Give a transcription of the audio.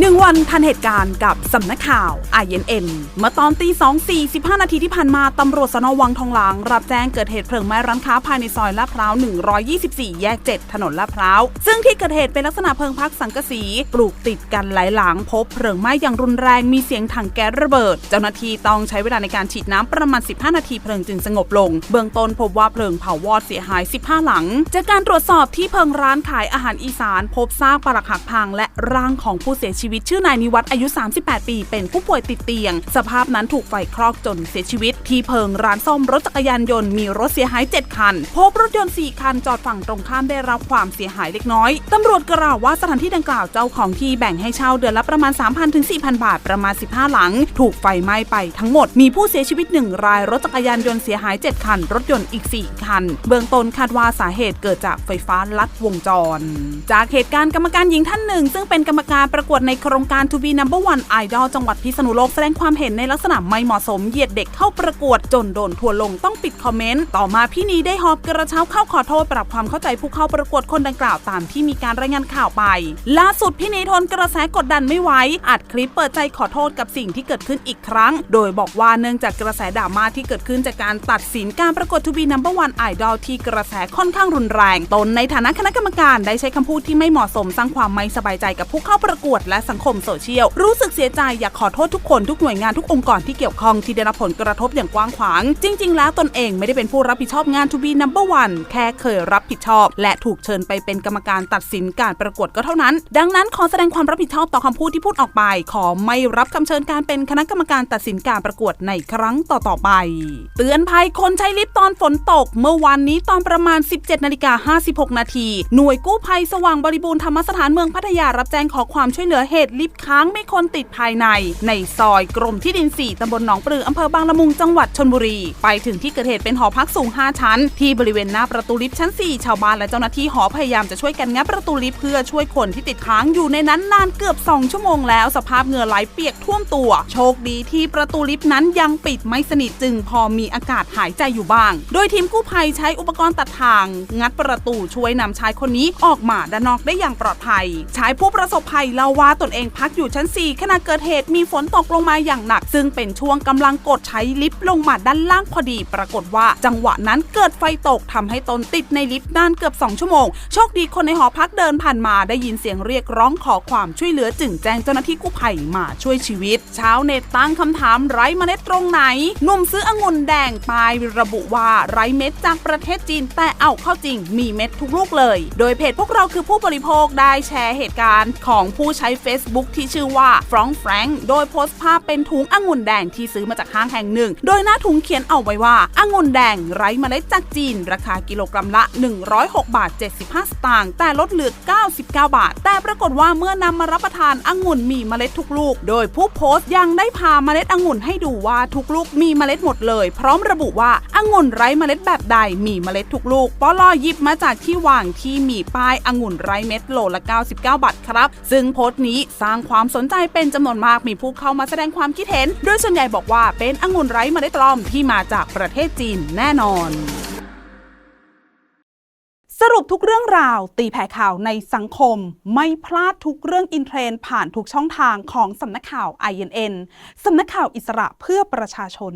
1วันทันเหตุการณ์กับสำนักข่าว INN เมื่อตอนตี2 4 15นาทีที่ผ่านมาตำรวจสนวังทองหลาง รับแจ้งเกิดเหตุเพลิงไหม้ร้านค้าภายในซอยลาดพร้าว 124 แยก 7 ถนนลาดพร้าว ซึ่งที่เกิดเหตุเป็นลักษณะเพลิงพักสังกะสีปลูกติดกันหลายหลัง พบเพลิงไหม้อย่างรุนแรงมีเสียงถังแก๊สระเบิด เจ้าหน้าที่ต้องใช้เวลาในการฉีดน้ำประมาณ 15 นาทีเพลิงจึงสงบลง เบื้องต้นพบว่าเพลิงเผาวอดเสียหาย 15 หลัง จากการตรวจสอบที่เพลิงร้านขายอาหารอีสาน พบซากปรักหักพังและร่างของผู้เสียชีวิตชีวิตชื่อนายนิวัฒน์อายุ 38 ปี เป็นผู้ป่วยติดเตียง สภาพนั้นถูกไฟคลอกจนเสียชีวิต ที่เพิงร้านซ่อมรถจักรยานยนต์มีรถเสียหาย 7 คัน พบรถยนต์ 4 คันจอดฝั่งตรงข้ามได้รับความเสียหายเล็กน้อย ตำรวจกล่าวว่าสถานที่ดังกล่าวเจ้าของที่แบ่งให้เช่าเดือนละประมาณ 3,000ถึง4,000 บาทประมาณ 15 หลัง ถูกไฟไหม้ไปทั้งหมดมีผู้เสียชีวิต 1 รายรถจักรยานยนต์เสียหาย 7 คัน รถยนต์อีก 4 คัน เบื้องต้นคาดว่าสาเหตุเกิดจากไฟฟ้าลัดวงจร จากเหตุการณ์กรรมการหญิงท่านหนึ่ง ซึ่งเป็นกรรมการประกวดในโครงการ To be number one idol จังหวัดพิษณุโลกแสดงความเห็นในลักษณะไม่เหมาะสมเหยียดเด็กเข้าประกวด จนโดนทัวลงต้องปิดคอมเมนต์ ต่อมาพี่นีได้หอบกระเช้าเข้าขอโทษปรับความเข้าใจผู้เข้าประกวดคนดังกล่าวตามที่มีการรายงานข่าวไป ล่าสุดพี่นีทนกระแสกดดันไม่ไหวอัดคลิปเปิดใจขอโทษกับสิ่งที่เกิดขึ้นอีกครั้ง โดยบอกว่าเนื่องจากกระแสดราม่าที่เกิดขึ้นจากการตัดสินการประกวด To be number one idol ที่กระแสค่อนข้างรุนแรง ตนในฐานะคณะกรรมการได้ใช้คำพูดที่ไม่เหมาะสมสร้างความไม่สบายใจกับผู้เข้าประกวดและสังคมโซเชียล รู้สึกเสียใจอยากขอโทษทุกคนทุกหน่วยงานทุกองค์กรที่เกี่ยวข้องที่ได้รับผลกระทบอย่างกว้างขวาง จริง ๆ แล้วตนเองไม่ได้เป็นผู้รับผิดชอบงาน To be number one แค่เคยรับผิดชอบ และถูกเชิญไปเป็นกรรมการตัดสินการประกวดก็เท่านั้น ดังนั้นขอแสดงความรับผิดชอบต่อคำพูดที่พูดออกไป ขอไม่รับคำเชิญการเป็นคณะกรรมการตัดสินการประกวดในครั้งต่อๆไป เตือนภัยคนใช้ลิฟต์ตอนฝนตก เมื่อวานนี้ตอนประมาณ 17นาฬิกา56นาทีหน่วยกู้ภัยสว่างบริบูรณ์ธรรมสถานเมืองพัทยารับแจ้งขอความช่วยเหลือเหตุลิฟต์ค้างไม่คนติดภายใน ในซอยกรมที่ดิน 4 ตำบลหนองปลืออำเภอบางละมุงจังหวัดชนบุรี ไปถึงที่เกิดเหตุเป็นหอพักสูง 5 ชั้น ที่บริเวณหน้าประตูลิฟต์ชั้น 4 ชาวบ้านและเจ้าหน้าที่หอพยายามจะช่วยกันงัดประตูลิฟต์เพื่อช่วยคนที่ติดค้างอยู่ในนั้นนานเกือบ 2 ชั่วโมงแล้วสภาพเหงื่อไหลเปียกท่วมตัว โชคดีที่ประตูลิฟต์นั้นยังปิดไม่สนิทจึงพอมีอากาศหายใจอยู่บ้าง โดยทีมกู้ภัยใช้อุปกรณ์ตัดทาง งัดประตูช่วยนำชายคนนี้ออกมาด้านนอกได้อย่างปลอดภัย ชายผู้ประสบภัยเล่าว่าตนเองพักอยู่ชั้น 4 ขณะเกิดเหตุมีฝนตกลงมาอย่างหนัก ซึ่งเป็นช่วงกำลังกดใช้ลิฟต์ลงมาด้านล่างพอดี ปรากฏว่าจังหวะนั้นเกิดไฟตกทำให้ตนติดในลิฟต์นานเกือบ 2 ชั่วโมง โชคดีคนในหอพักเดินผ่านมาได้ยินเสียงเรียกร้องขอความช่วยเหลือจึงแจ้งเจ้าหน้าที่กู้ภัยมาช่วยชีวิต ชาวเน็ตตั้งคำถามไร้เมล็ดตรงไหนหนุ่มซื้อองุ่นแดงปลายระบุว่าไร้เม็ดจากประเทศจีน แต่เอาเข้าจริงมีเม็ดทุกลูกเลย โดยเพจพวกเราคือผู้บริโภคได้แชร์เหตุการณ์ของผู้ใช้ Facebook ที่ชื่อว่าฟรองแฟรงโดยโพสต์ภาพเป็นถุงองุ่นแดงที่ซื้อมาจากห้างแห่งหนึ่ง โดยหน้าถุงเขียนเอาไว้ว่าองุ่นแดงไร้เมล็ดจากจีน ราคากิโลกรัมละ 106 บาท 75 สตางค์แต่ลดเหลือ 99 บาท แต่ปรากฏว่าเมื่อนำมารับประทานองุ่นมีเมล็ดทุกลูก โดยผู้โพสต์ยังได้พาเมล็ดองุ่นให้ดูว่าทุกลูกมีเมล็ดหมดเลย พร้อมระบุว่าองุ่นไร้เมล็ดแบบใดมีเมล็ดทุกลูกปลอหยิบมาจากที่วางที่มีป้ายองุ่นไร้เม็ดโลละ 99 บาทครับ ซึ่งโพสต์นี้สร้างความสนใจเป็นจำนวนมากมีผู้เข้ามาแสดงความคิดเห็น โดยส่วนใหญ่บอกว่าเป็นองุ่นไร้เมล็ดปลอมที่มาจากประเทศจีนแน่นอนสรุปทุกเรื่องราว ตีแผ่ข่าวในสังคม ไม่พลาดทุกเรื่องอินเทรนผ่านทุกช่องทางของสำนักข่าว INN สำนักข่าวอิสระเพื่อประชาชน